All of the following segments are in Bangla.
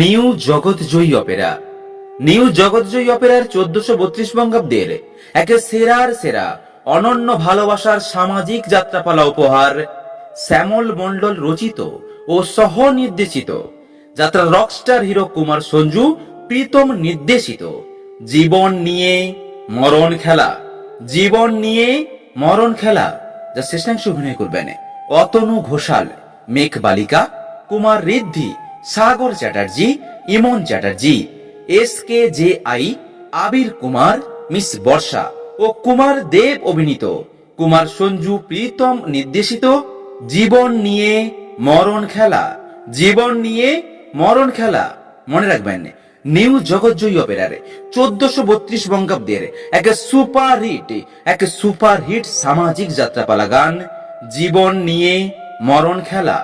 New Jagatjayee opera. New Jagatjayee অপেরার চোদ্দশো বত্রিশ বঙ্গাব্দের একে সেরার সেরা, অনন্য ভালোবাসার সামাজিক যাত্রাপালা উপহার শ্যামল মণ্ডল রচিত ও সহ নির্দেশিত যাত্রা রকস্টার হিরো কুমার সঞ্জু প্রীতম নির্দেশিত। জীবন নিয়ে মরণ খেলা। জীবন নিয়ে মরণ খেলা, যা শেষাংশ অভিনয় করবেন Atanu Ghoshal, Megh Balika, Kumar Riddhi Sagar Chatterjee, Iman Chatterjee, S K J I, Abir Kumar, miss Barsha ও কুমার দেব অভিনীত। কুমার সঞ্জু প্রীতম নির্দেশিত, জীবন নিয়ে মরণ খেলা, জীবন নিয়ে মরণ খেলা। মনে রাখবেন নিউ জগৎজয়ী অপেরারে, চোদ্দশো বত্রিশ বঙ্গাব্দের, এক সুপার হিট, এক সুপার হিট সামাজিক যাত্রাপালা গান জীবন নিয়ে মরণ খেলা,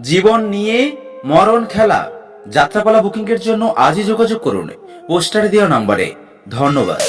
জীবন নিয়ে মরণ খেলা। যাত্রাপালা বুকিং এর জন্য আজই যোগাযোগ করুন। পোস্টারে দেওয়া নম্বরে ধন্যবাদ।